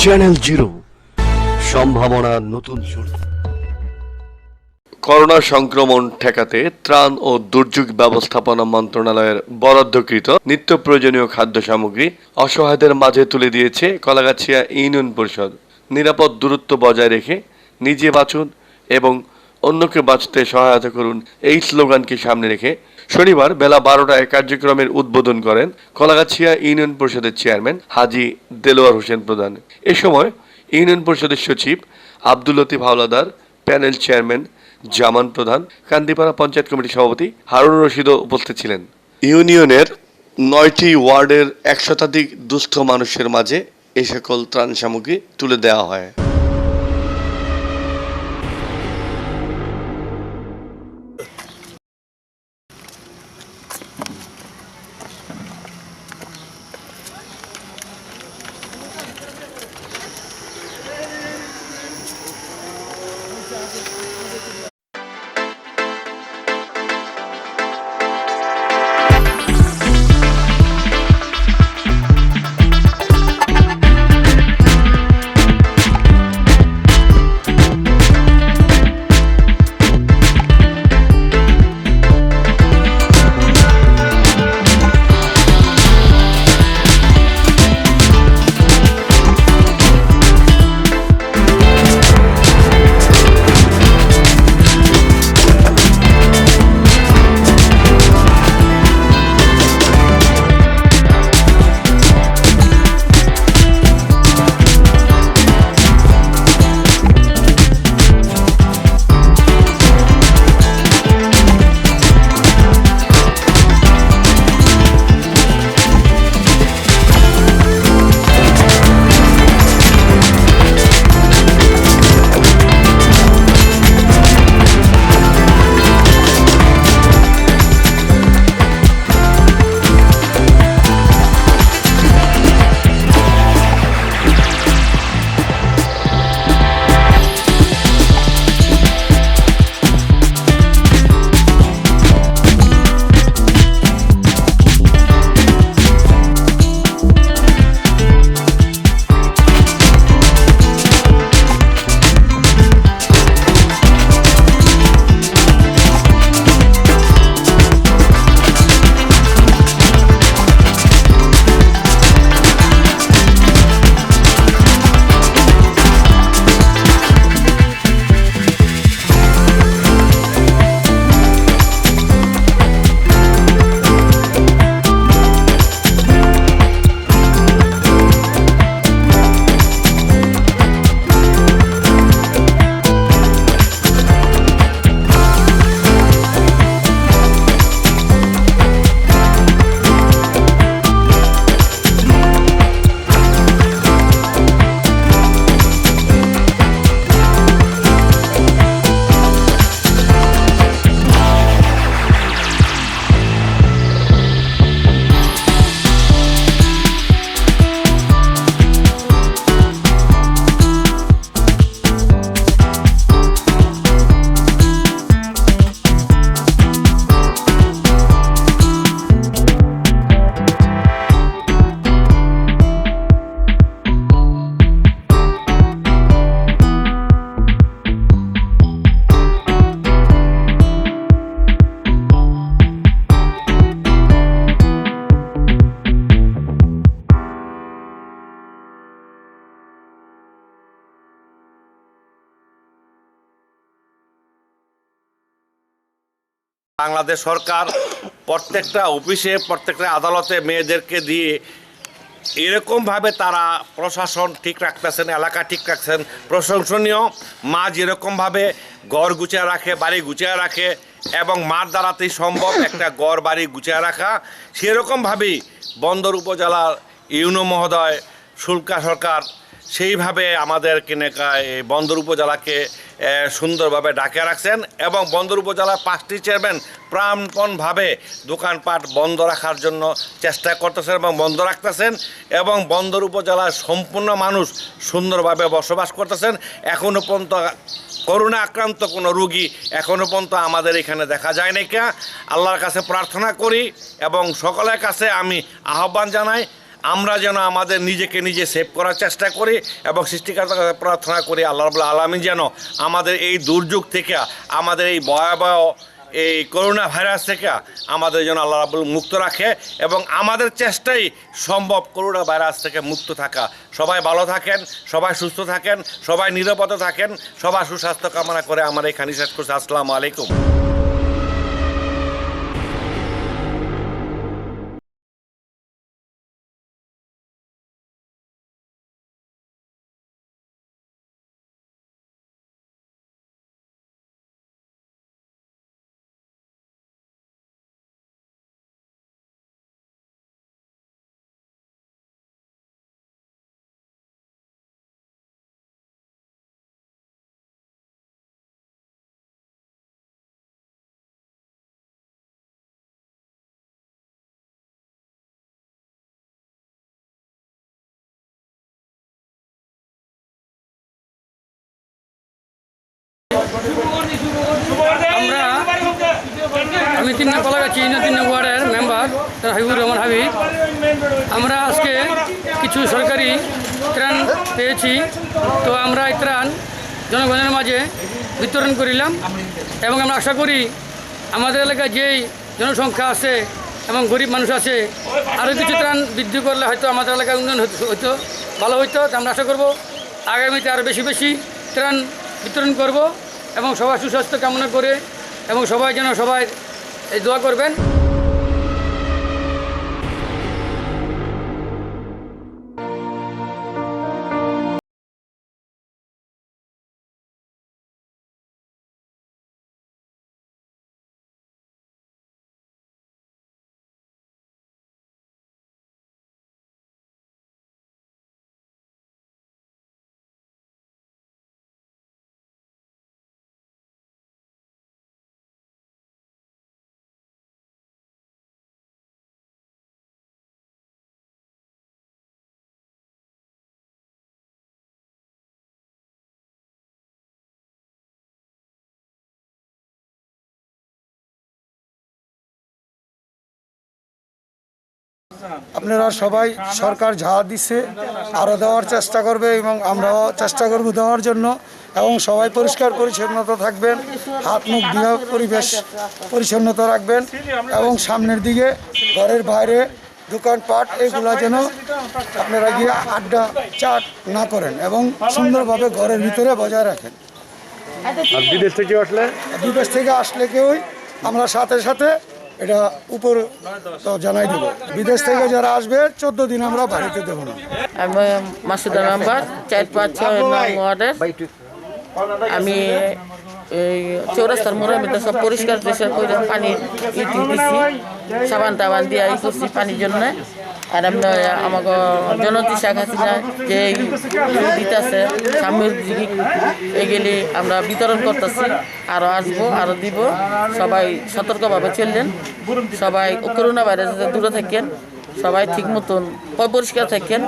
Channel zero সম্ভাবনা নতুন corona সংক্রমণ ঠেকাতে ত্রাণ ও দুর্যোগ ব্যবস্থাপনা মন্ত্রণালয়ের বরাদ্দকৃত নিত্য প্রয়োজনীয় খাদ্য সামগ্রী অসহায়দের মাঝে তুলে দিয়েছে কলাগাছিয়া ইউনিয়ন পরিষদ। নিরাপদ দূরত্ব বজায় রেখে নিজে বাঁচুন এবং অন্যকে বাঁচতে সহায়তা করুন এই স্লোগানকে সামনে রেখে শনিবার বেলা বারোটায় কার্যক্রমের উদ্বোধন করেন কলাগাছিয়া ইউনিয়ন পরিষদের চেয়ারম্যান হাজি দেলোয়ার হোসেন প্রধান। এ সময় ইউনিয়ন পরিষদের সচিব আব্দুল লতিফ হাওলাদার, প্যানেল চেয়ারম্যান জামান প্রধান, কান্দিপাড়া পঞ্চায়েত কমিটির সভাপতি হারুন রশিদও উপস্থিত ছিলেন। ইউনিয়নের নয়টি ওয়ার্ডের এক শতাধিক দুস্থ মানুষের মাঝে এই সকল ত্রাণ সামগ্রী তুলে দেওয়া হয়। বাংলাদেশ সরকার প্রত্যেকটা অফিসে, প্রত্যেকটা আদালতে মেয়েদেরকে দিয়ে এরকমভাবে তারা প্রশাসন ঠিক রাখতেছেন, এলাকা ঠিক রাখছেন। প্রশংসনীয়, মা যেরকমভাবে গড় গুছিয়ে রাখে, বাড়ি গুছিয়ে রাখে এবং মার দ্বারাতেই সম্ভব একটা গড় বাড়ি গুছিয়ে রাখা, সেরকমভাবেই বন্দর উপজেলার ইউনো মহোদয় শুল্কা সরকার সেইভাবে আমাদের কিনেকায় বন্দর উপজেলাকে সুন্দরভাবে ডাকে রাখছেন এবং বন্দর উপজেলার পাঁচটি চেয়ারম্যান প্রাণপণভাবে দোকানপাট বন্ধ রাখার জন্য চেষ্টা করতেছেন এবং বন্ধ রাখতেছেন এবং বন্দর উপজেলার সম্পূর্ণ মানুষ সুন্দরভাবে বসবাস করতেছেন। এখনও পর্যন্ত করোনা আক্রান্ত কোনো রুগী এখনও পর্যন্ত আমাদের এখানে দেখা যায় নাই কা। আল্লাহর কাছে প্রার্থনা করি এবং সকলের কাছে আমি আহ্বান জানাই আমরা যেন আমাদের নিজেকে নিজে সেভ করার চেষ্টা করি এবং সৃষ্টিকর্তার কাছে প্রার্থনা করি, আল্লাহ রবুল্লা আলমী যেন আমাদের এই দুর্যোগ থেকে, আমাদের এই ভয়াবহ এই করোনা ভাইরাস থেকে আমাদের যেন আল্লাহ রাবুল মুক্ত রাখে এবং আমাদের চেষ্টাই সম্ভব করোনা ভাইরাস থেকে মুক্ত থাকা। সবাই ভালো থাকেন, সবাই সুস্থ থাকেন, সবাই নিরাপদে থাকেন, সবার সুস্বাস্থ্য কামনা করে আমার এখানে শেষ করছি। আসসালামু আলাইকুম। আমি তিন নং কলাগাছি তিন ওয়ার্ডের মেম্বার হাবিবুর রহমান হাবিব। আমরা আজকে কিছু সরকারি ত্রাণ পেয়েছি, তো আমরা এই ত্রাণ জনগণের মাঝে বিতরণ করিলাম এবং আমরা আশা করি আমাদের এলাকায় যেই জনসংখ্যা আছে এবং গরিব মানুষ আছে, আরও কিছু ত্রাণ বৃদ্ধি করলে হয়তো আমাদের এলাকায় উন্নয়ন হতো- ভালো হইতো। আমরা আশা করব আগামীতে আরও বেশি বেশি ত্রাণ বিতরণ করব এবং সবার সুস্বাস্থ্য কামনা করে এবং সবাই যেন সবাই এই দোয়া করবেন। আপনারা সবাই সরকার যা দিচ্ছে আরও দেওয়ার চেষ্টা করবে এবং আমরাও চেষ্টা করব দেওয়ার জন্য এবং সবাই পরিষ্কার পরিচ্ছন্নতা থাকবেন হাত মুখ দিয়ে পরিবেশ পরিচ্ছন্নতা রাখবেন এবং সামনের দিকে ঘরের বাইরে দোকানপাট এগুলা যেন আপনারা গিয়ে আড্ডা চাট না করেন এবং সুন্দরভাবে ঘরের ভিতরে বজায় রাখেন। আর বিদেশ থেকে আসলে? বিদেশ থেকে আসলে কেউই আমরা সাথে সাথে এটা উপর জানাই দেবো। বিদেশ থেকে যারা আসবে, চোদ্দ দিন আমরা বাড়িতে দেবো না। আমি মাসুদা নাম্বার, চার পাঁচ ছয় আমি এই চৌরাস্তার মোড়ের মধ্যে সব পরিষ্কার টরিষ্কার করে পানি ইটি দিছি। সাবান টাবান দিয়ে ই করছি পানির জন্য। আর আমি আমাকে জনতি শেখ হাসিনা যে দিতেছে সামগ্রিক এগুলি আমরা বিতরণ করতেছি। আরও আসব আরও দিব। সবাই সতর্কভাবে চললেন। সবাই করোনা ভাইরাস দূরে থাকেন। সবাই ঠিক মতন পরিষ্কার থাকেন।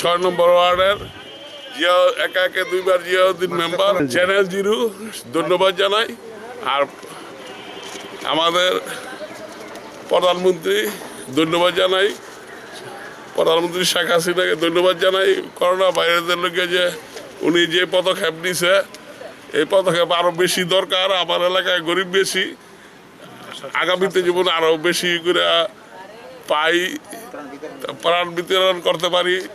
ছয় নম্বর ওয়ার্ডের জিয়া একা একে দুইবার জিয়াউদ্দিন মেম্বার। চ্যানেল জিরু ধন্যবাদ জানাই। আর আমাদের প্রধানমন্ত্রী ধন্যবাদ জানাই। প্রধানমন্ত্রী শেখ হাসিনাকে ধন্যবাদ জানাই। করোনা ভাইরাসের লোকে যে উনি যে পদক্ষেপ নিছে এই পদক্ষেপ আরও বেশি দরকার। আমার এলাকায় গরিব বেশি। আগামীতে যেমন আরও বেশি করে পাই প্রাণ বিতরণ করতে পারি।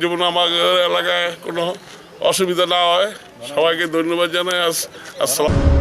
যেমন আমার এলাকায় কোনো অসুবিধা না হয়? সবাইকে ধন্যবাদ জানাই। আস- আসসালাম।